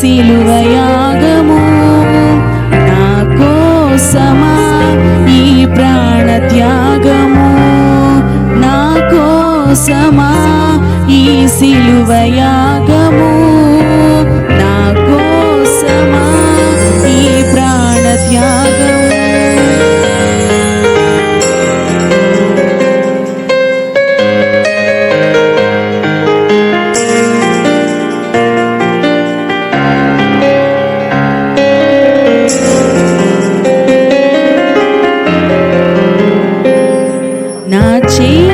సిలువయాగము నా కోసమా ఈ ప్రాణ త్యాగము? నా కోసమా ఈ సిలువయాగము నా చే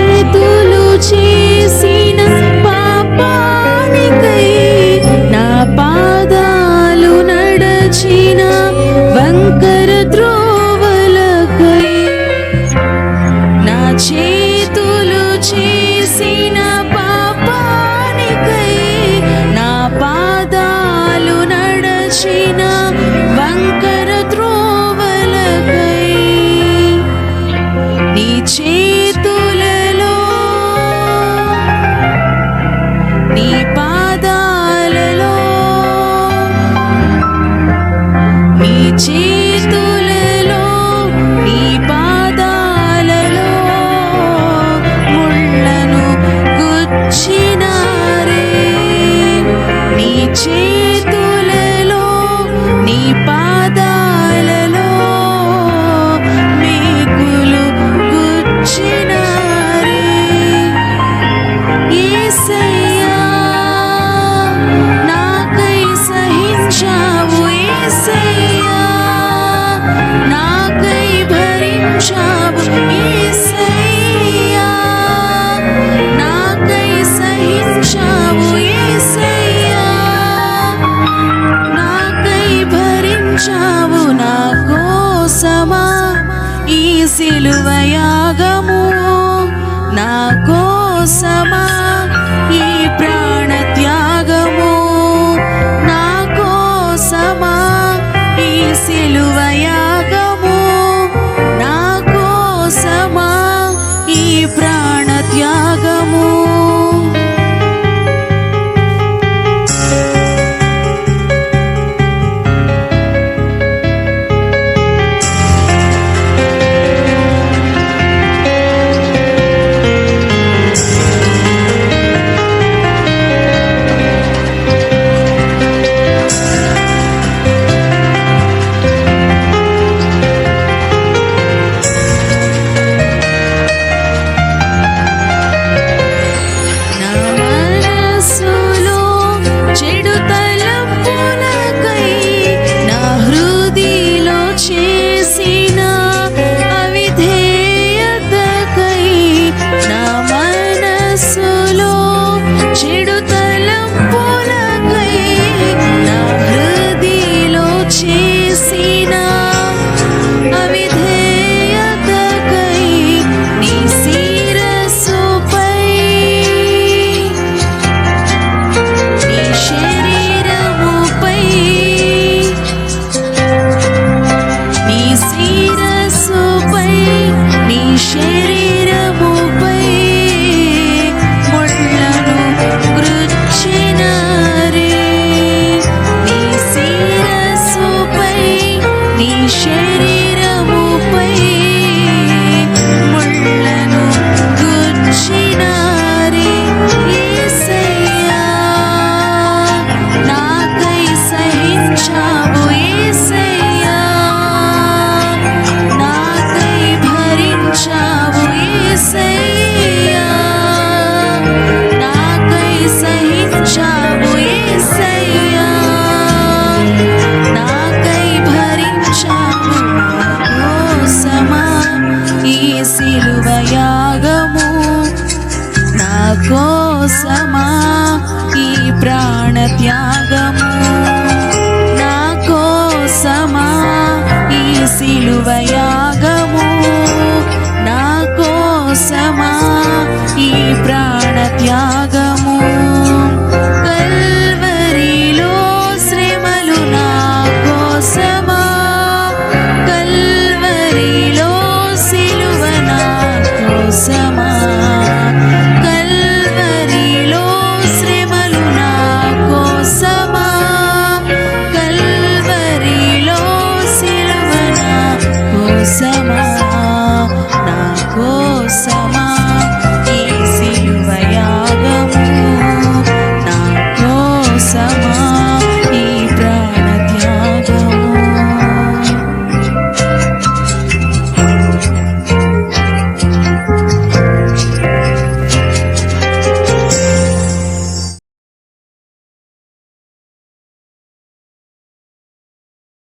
sama ప్రాణ త్యాగము నా కోసమా ఈ సిలువయ